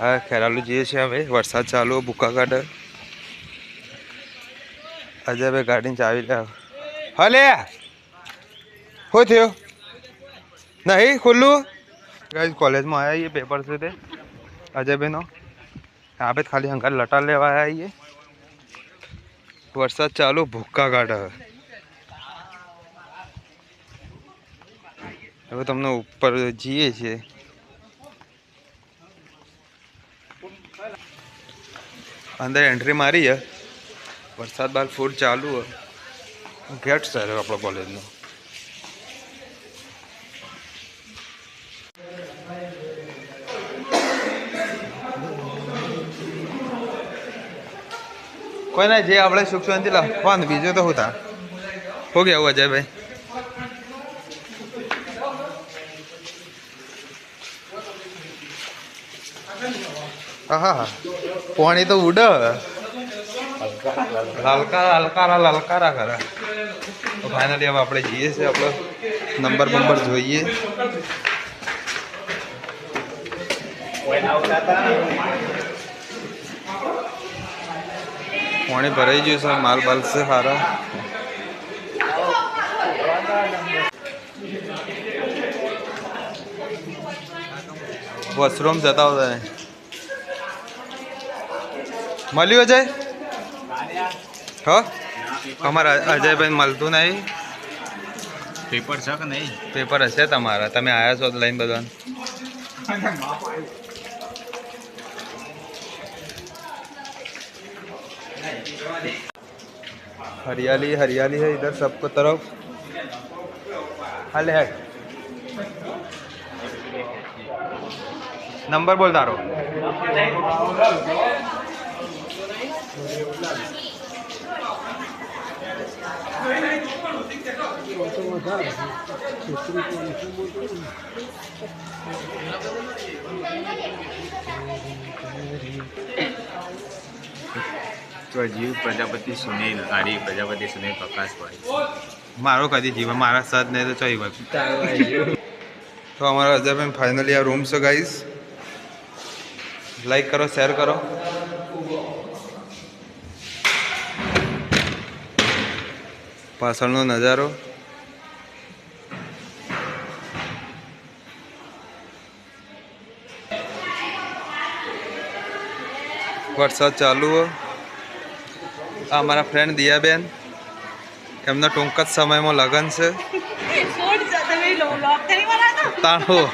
હા, ખેરાલુ જઈએ છીએ હવે વરસાદ ચાલુ ભૂકા કાઢે અજયભાઈ ગાડીને ચાવી લે હલે! શું થયું? નહીં, ખુલ્લું? ગાઈઝ કોલેજમાં આવ્યા છીએ પેપર છે તે. અજયભાઈનો આપણે ખાલી હંકાર લટા લેવા આવ્યા છીએ વરસાદ ચાલુ ભૂક્કા કાઢે હવે તમને ઉપર જઈએ છીએ. અંદર એન્ટ્રી મારી છે. વરસાદ બાદ ફૂડ ચાલુ ગેટ સર આપણો કોલેજનો કોઈ ના જે આપણે સુખ શાંતિ લખવાનું બીજું તો હું તા હો ગયા અજયભાઈ હા હા પાણી તો ઉડ લલકારા લલકારા લલકારા કરે તો ફાઇનલી હવે આપણે જઈએ છીએ, આપણો નંબર બંબર જોઈએ. પાણી ભરાઈ ગયું છે, માલ બાલ છે સારા. વોશરૂમ જતા હતા મળ્યું અજય હો અમારા અજયભાઈ મળતું નહીં પેપર છે કે નહીં પેપર હશે તમારા તમે આવ્યા છો તો લઈને બધા हरियाली हरियाली है इधर सबको तरफ हाले है नंबर बोल तारो જીવ પ્રજાપતિ સુનિલ આરી પ્રજાપતિ સુનિલ પ્રકાશભાઈ મારો કદી જીવ મારા સાથ નહીં તો ચોઈ ભાઈ તો અમારા અજયભાઈ ફાઇનલી આ રૂમ છે ગાઈઝ લાઈક કરો શેર કરો. પાછળનો નજારો. વરસાદ ચાલુ હો. આ અમારા ફ્રેન્ડ દિયાબેન. એમના ટૂંક જ સમયમાં લગ્ન છે. તાણો